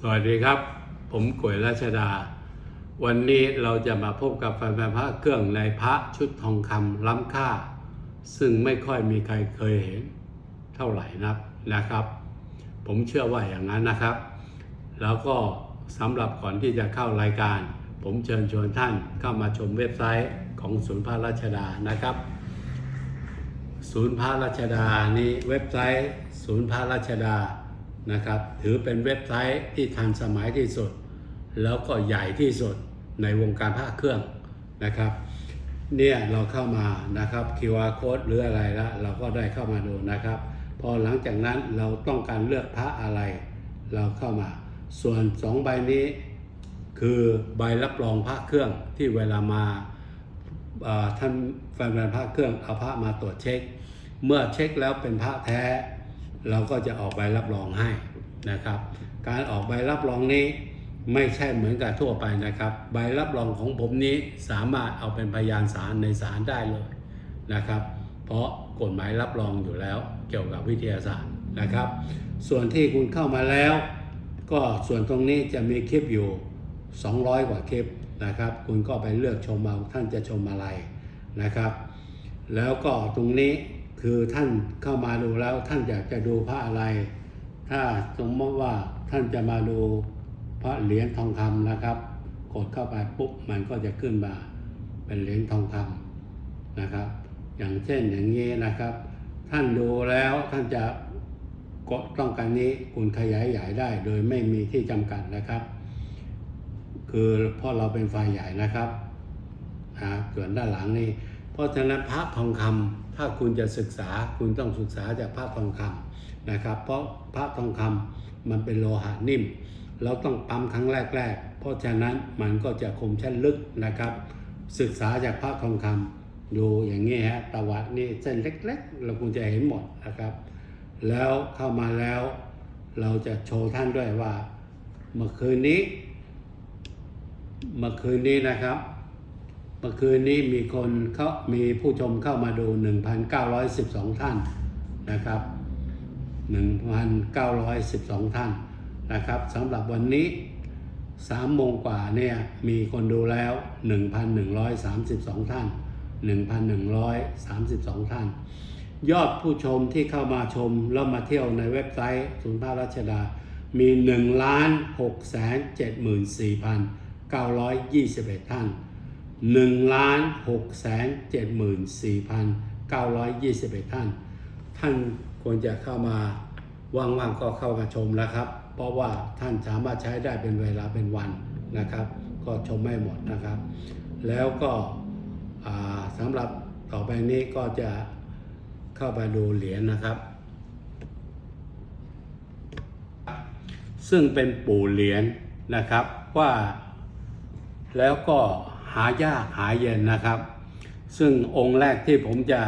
สวัสดีครับ ผมก๋วยราชดา วันนี้เราจะมาพบกับแฟนพระเครื่องในพระชุดทองคำล้ำค่า ซึ่งไม่ค่อยมีใครเคยเห็นเท่าไหร่นักนะครับ ผมเชื่อว่าอย่างนั้นนะครับ แล้วก็สำหรับก่อนที่จะเข้ารายการ ผมเชิญชวนท่านเข้ามาชมเว็บไซต์ของศูนย์พระราชดานะครับ ศูนย์พระราชดานี่เว็บไซต์ ศูนย์พระราชดา นะครับ ถือเป็นเว็บไซต์ที่ทันสมัยที่สุด แล้วก็ใหญ่ที่สุดในวงการพระเครื่องนะครับ เนี่ยเราเข้ามานะครับ QR code หรืออะไรแล้วเราก็ได้เข้ามาดูนะครับ พอหลังจากนั้นเราต้องการเลือกพระอะไร เราเข้ามา ส่วนสองใบนี้คือใบรับรองพระเครื่องที่เวลามาเอ่อท่านแฟนพระเครื่องเอาพระมาตรวจเช็ค เมื่อเช็คแล้วเป็นพระแท้ เราก็จะออกใบรับรองให้นะครับ การออกใบรับรองนี้ไม่ใช่เหมือนกับทั่วไปนะครับ ใบรับรองของผมนี้สามารถเอาเป็นพยานศาลในศาลได้เลยนะครับ เพราะกฎหมายรับรองอยู่แล้วเกี่ยวกับวิทยาศาสตร์นะครับ ส่วนที่คุณเข้ามาแล้ว ก็ส่วนตรงนี้จะมีคลิปอยู่ 200 กว่าคลิปนะครับ คุณก็ไปเลือกชมเอาท่านจะชมอะไรนะครับ แล้วก็ตรงนี้ คือท่านเข้ามาดูแล้วท่านอยากจะดูพระอะไร ถ้าสมมติว่าท่านจะมาดูพระเหรียญทองคำนะครับ กดเข้าไปปุ๊บมันก็จะขึ้นมาเป็นเหรียญทองคำนะครับ อย่างเช่นอย่างนี้นะครับ ท่านดูแล้วท่านจะกดต้องการนี้คุณขยายใหญ่ได้ โดยไม่มีที่จำกัดนะครับ คือเพราะเราเป็นไฟใหญ่นะครับนะส่วนด้านหลังนี่เพราะฉะนั้นพระทองคำ ถ้าคุณจะศึกษาคุณต้องศึกษาจากพระทองคำนะครับ เพราะพระทองคำมันเป็นโลหะนิ่ม เราต้องปั๊มครั้งแรก ๆ เพราะฉะนั้นมันก็จะคมชั้นลึกนะครับ ศึกษาจากพระทองคำดูอย่างนี้ฮะตะวัดนี่เส้นเล็ก ๆ เราคุณจะเห็นหมดนะครับ แล้วเข้ามาแล้ว เราจะโชว์ท่านด้วยว่าเมื่อคืนนี้เมื่อคืนนี้นะครับ เมื่อคืนนี้มีคนเขามีผู้ชมเข้ามาดู 1,912 ท่านนะครับ 1,912 ท่านนะครับสำหรับวันนี้3โมงกว่าเนี่ยมีคนดูแล้ว 1,132 ท่าน 1,132 ท่าน ยอดผู้ชมที่เข้ามาชมแล้วมาเที่ยวในเว็บไซต์ศูนย์พระราชดา มี 1 6 74,921 ท่าน 1ล้าน6แสน74,921 ท่าน ท่านควรจะเข้ามาว่างๆก็เข้ามาชมนะครับ เพราะว่าท่านสามารถใช้ได้เป็นเวลาเป็นวันนะครับ ก็ชมไม่หมดนะครับ แล้วก็สำหรับต่อไปนี้ก็จะเข้าไปดูเหรียญนะครับ ซึ่งเป็นปู่เหรียญนะครับว่าแล้วก็ หายากหาเย็นนะครับ ซึ่งองค์แรกที่ผมจะ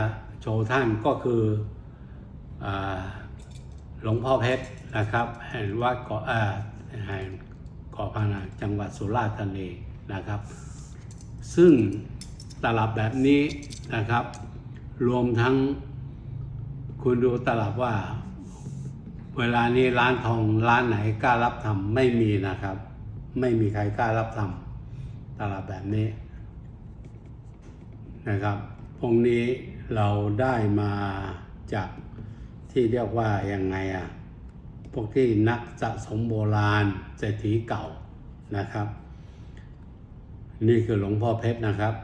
โชว์ท่านก็คืออหลวงพ่อเพชรนะครับแห่งวัดเกาะอ่าแห่งเกาะพะงันจังหวัดสุราษฎร์ธานีนะครับ ซึ่งตลับแบบนี้นะครับ รวมทั้งคุณดูตลับว่า เวลานี้ร้านทองร้านไหนกล้ารับทำไม่มีนะครับ ไม่มีใครกล้ารับทำ ตลับแบบนี้นะครับพวกนี้เราได้มาจากที่เรียกว่ายังไงอะพวกที่นักสะสมโบราณเศรษฐีเก่านะครับ นี่คือหลวงพ่อเพชรนะครับ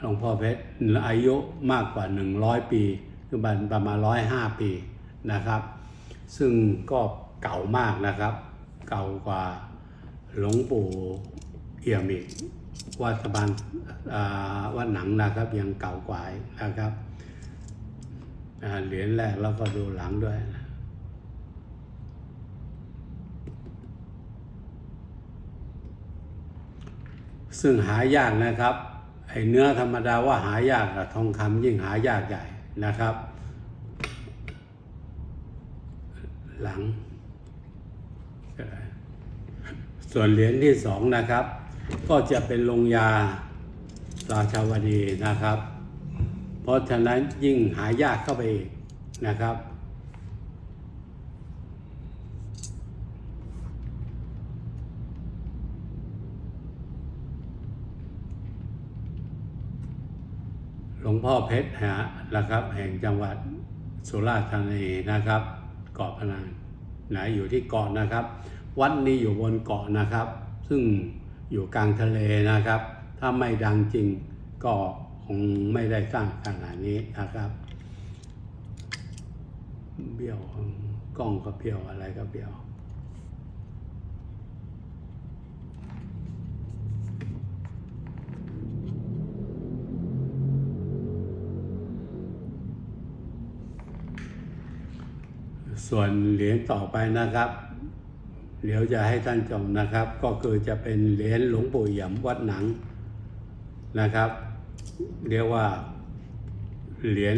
หลวงพ่อเพชรอายุมากกว่า 100 ปี คือประมาณ105 ปีนะครับ ซึ่งก็เก่ามากนะครับ เก่ากว่า หลวงปู่เอี่ยมอีกวัดสะบานอ่าวัดหนังนะครับยังเก่ากว่านะครับเหรียญแรกแล้วก็ดูหลังด้วยซึ่งหายากนะครับไอ้เนื้อธรรมดาว่าหายากทองคำยิ่งหายากใหญ่นะครับ หลัง ส่วนเหรียญที่สองนะครับ ก็จะเป็นลงยาราชาวดีนะครับ เพราะฉะนั้นยิ่งหายากเข้าไปอีกนะครับ หลวงพ่อเพชรฮะนะครับ แห่งจังหวัดสุราษฎร์ธานีนะครับ เกาะพนังนอยู่ที่เกาะนะครับ วัดนี้อยู่บนเกาะนะครับ ซึ่งอยู่กลางทะเลนะครับ ถ้าไม่ดังจริงก็คงไม่ได้สร้างขนาดนี้นะครับ เบี้ยวกล้องก็เบี้ยวอะไรก็เบี้ยวส่วนเหรียญต่อไปนะครับ เดี๋ยวจะให้ท่านชมนะครับ ก็คือจะเป็นเหรียญหลวงปู่หยำวัดหนังนะครับ เรียกว่าเหรียญ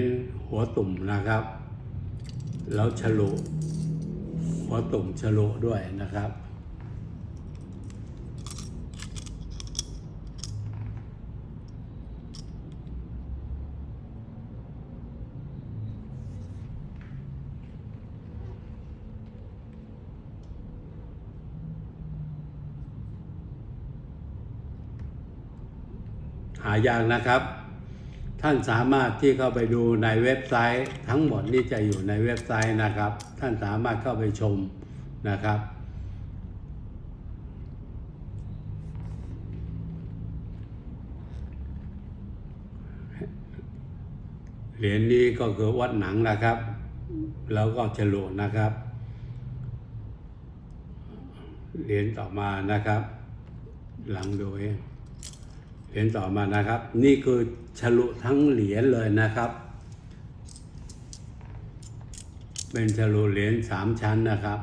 หัวตุ่มนะครับ แล้วฉลุหัวตุ่มฉลุด้วยนะครับ หายากนะครับ ท่านสามารถที่เข้าไปดูในเว็บไซต์ ทั้งหมดนี่จะอยู่ในเว็บไซต์นะครับ ท่านสามารถเข้าไปชมนะครับ เหรียญนี้ก็คือวัดหนังนะครับ แล้วก็ฉลุนะครับเหรียญต่อมานะครับ หลังโดูเอง เหรียญต่อมานะครับ นี่คือฉลุทั้งเหรียญเลยนะครับ เป็นฉลุเหรียญสามชั้นนะครับ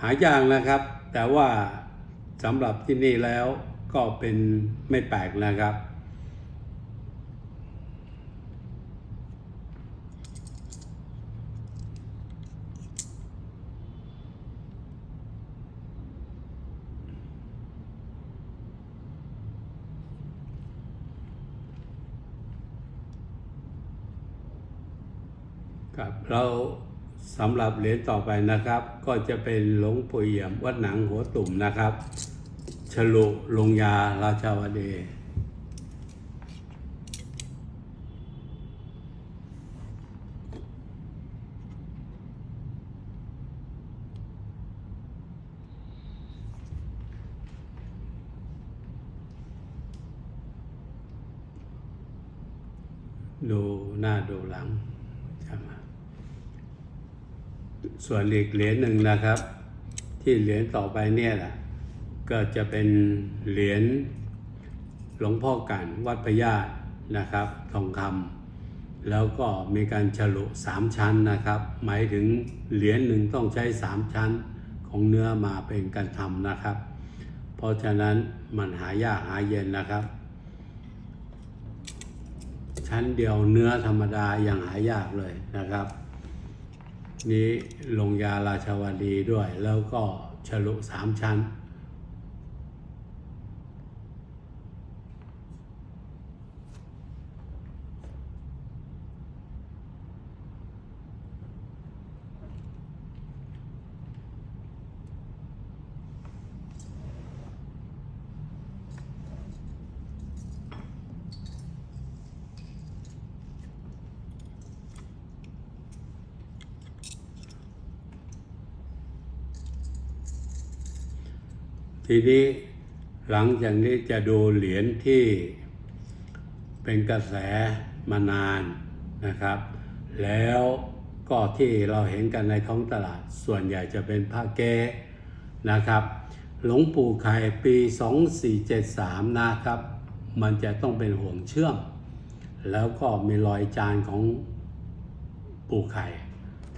หายากนะครับ แต่ว่าสำหรับที่นี่แล้วก็เป็นไม่แปลกนะครับ ครับ เราสำหรับเหรียญต่อไปนะครับ ก็จะเป็นหลวงปู่เอี่ยมวัดหนังหัวตุ่มนะครับ ฉลุลงยาราชาวดีดูหน้าดูหลังใช่ไหม ส่วนอีกเหรียญหนึ่งนะครับ ที่เหรียญต่อไปเนี่ยแหละก็จะเป็นเหรียญหลวงพ่อกันวัดพญาตนะครับ ทองคำแล้วก็มีการฉลุสามชั้นนะครับ หมายถึงเหรียญหนึ่งต้องใช้สามชั้นของเนื้อมาเป็นการทำนะครับ เพราะฉะนั้นมันหายากหาเย็นนะครับ ชั้นเดียวเนื้อธรรมดายังหายากเลยนะครับ นี้ลงยาราชาวดีด้วย แล้วก็ฉลุสามชั้น ทีนี้หลังจากนี้จะดูเหรียญที่เป็นกระแสมานานนะครับ แล้วก็ที่เราเห็นกันในท้องตลาดส่วนใหญ่จะเป็นพระเก้นะครับ หลวงปู่ไข่ปี 2473 นะครับ มันจะต้องเป็นห่วงเชื่อม แล้วก็มีรอยจานของปู่ไข่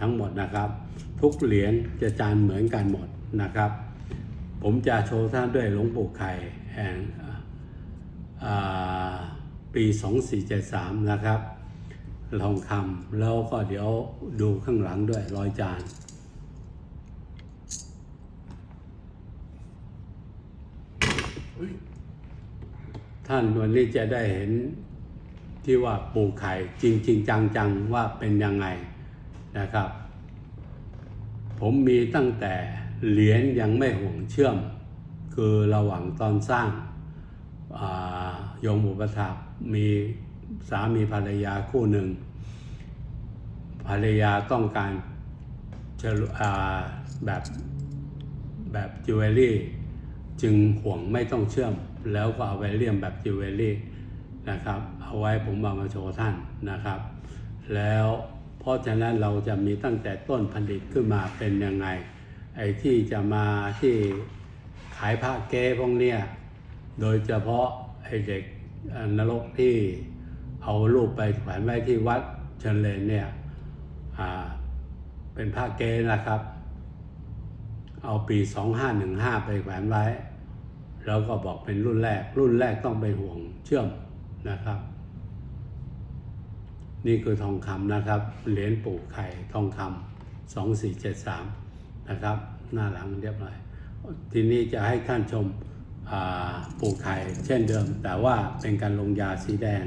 ทั้งหมดนะครับ ทุกเหรียญจะจานเหมือนกันหมดนะครับ ผมจะโชว์ท่านด้วยหลวงปู่ไข่แห่งอ่าปี 2473 นะครับทองคำแล้วก็เดี๋ยวดูข้างหลังด้วยรอยจานท่านวันนี้จะได้เห็นที่ว่าปลูกไข่จริงจริงจังจังๆ ว่าเป็นยังไงนะครับ ผมมีตั้งแต่ เหรียญยังไม่ห่วงเชื่อม คือระหว่างตอนสร้างาโยมอุปถากมีสามีภรรยาคู่หนึ่ง ภรรยาต้องการจะอ่าแบบแบบจิวเวลรี่ จึงห่วงไม่ต้องเชื่อม แล้วก็เอาไว้เลี่ยมแบบจิวเวลรี่นะครับ เอาไว้ผมเอามาโชว์ท่านนะครับ แล้วเพราะฉะนั้นเราจะมีตั้งแต่ต้นผลิตขึ้นมาเป็นยังไง ไอ้ที่จะมาที่ขายผ้าเก้พวกเนี้ยโดยเฉพาะไอ้เด็กนรกที่เอารูปไปแขวนไว้ที่วัดเชิญเลนเนี่ยเป็นผ้าเก้นะครับ เอาปี 2515 ไปแขวนไว้ แล้วก็บอกเป็นรุ่นแรก รุ่นแรกต้องเป็นห่วงเชื่อมนะครับ นี่คือทองคำนะครับ เหรียญปลูกไข่ทองคำ2473 นะครับ หน้าหลังเรียบร้อย ทีนี้จะให้ท่านชมปลูกไข่เช่นเดิม แต่ว่าเป็นการลงยาสีแดง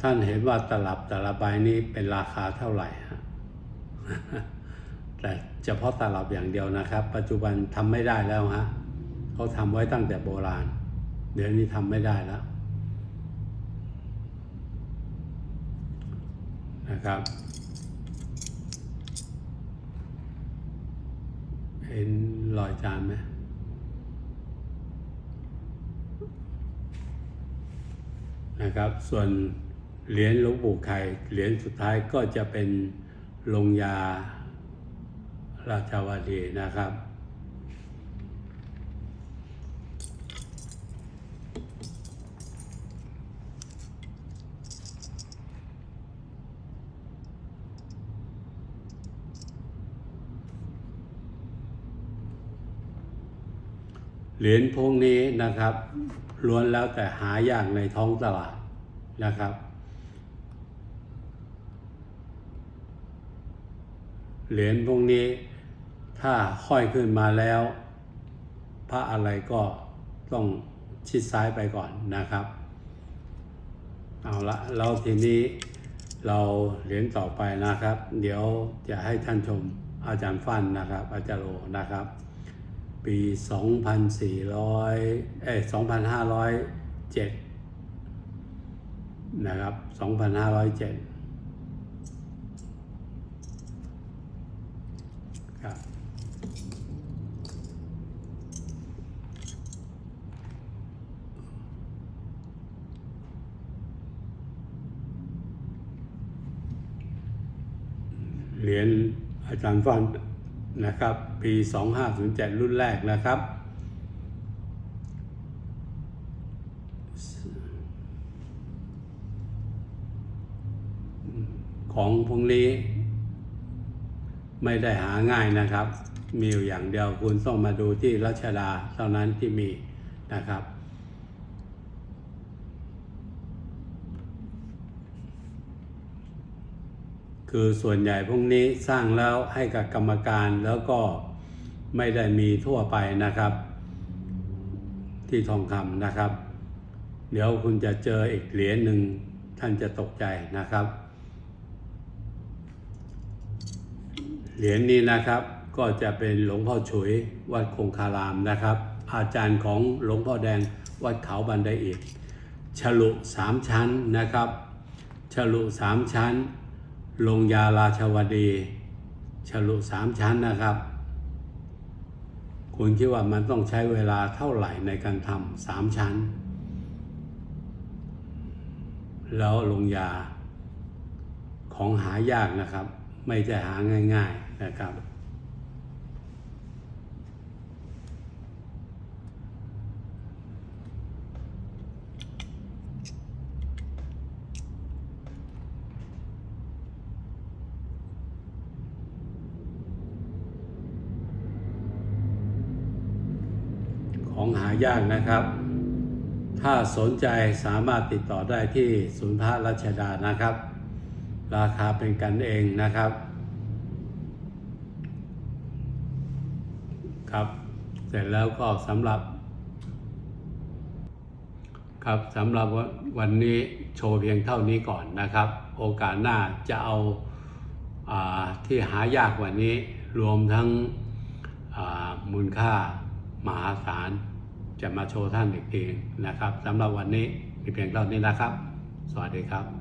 ท่านเห็นว่าตลับแต่ละใบนี้เป็นราคาเท่าไหร่ฮะแต่เฉพาะตลับอย่างเดียวนะครับ ปัจจุบันทำไม่ได้แล้วฮะเขาทำไว้ตั้งแต่โบราณ เดี๋ยวนี้ทำไม่ได้แล้วนะครับเห็นรอยจานไหมนะครับ ส่วนเหรียญหลวงปู่ไข่เหรียญสุดท้ายก็จะเป็นลงยาราชาวดีนะครับ เหรียญพวกนี้นะครับล้วนแล้วแต่หายากในท้องตลาดนะครับ เหรียญพวกนี้ถ้าห้อยขึ้นมาแล้ว พระอะไรก็ต้องชิดซ้ายไปก่อนนะครับ เอาละแล้วทีนี้เราเหรียญต่อไปนะครับ เดี๋ยวจะให้ท่านชมอาจารย์ฟันนะครับ อาจารย์โลนะครับ ปี 2400เอ้ย2507 นะครับ 2507 ครับ เหรียญอาจารย์ฟัน นะครับ ปี 2507 รุ่นแรกนะครับ ของพวกนี้ ไม่ได้หาง่ายนะครับ มีอยู่อย่างเดียวคุณต้องมาดูที่รัชดาเท่านั้นที่มีนะครับ คือส่วนใหญ่พวกนี้สร้างแล้วให้กับกรรมการแล้วก็ไม่ได้มีทั่วไปนะครับ ที่ทองคำนะครับ เดี๋ยวคุณจะเจออีกเหรียญหนึ่งท่านจะตกใจนะครับ เหรียญนี้นะครับก็จะเป็นหลวงพ่อฉุยวัดคงคารามนะครับ อาจารย์ของหลวงพ่อแดงวัดเขาบันไดอิฐฉลุสามชั้นนะครับฉลุสามชั้น ลงยาราชวดี ฉลุสามชั้นนะครับ คุณคิดว่ามันต้องใช้เวลาเท่าไหร่ในการทำสามชั้น แล้วลงยาของหายากนะครับ ไม่จะหาง่าย ๆนะครับายากนะครับ ถ้าสนใจสามารถติดต่อได้ที่ศูนย์พระรัชดานะครับ ราคาเป็นกันเองนะครับ ครับ เสร็จแล้วก็สำหรับ ครับสำหรับวันนี้โชว์เพียงเท่านี้ก่อนนะครับ โอกาสหน้าจะเอาอาที่หายากกว่านี้รวมทั้งมูลค่ามหาศาล จะมาโชว์ท่านอีกทีนะครับสำหรับวันนี้มีเพียงเท่านี้นะครับ สวัสดีครับ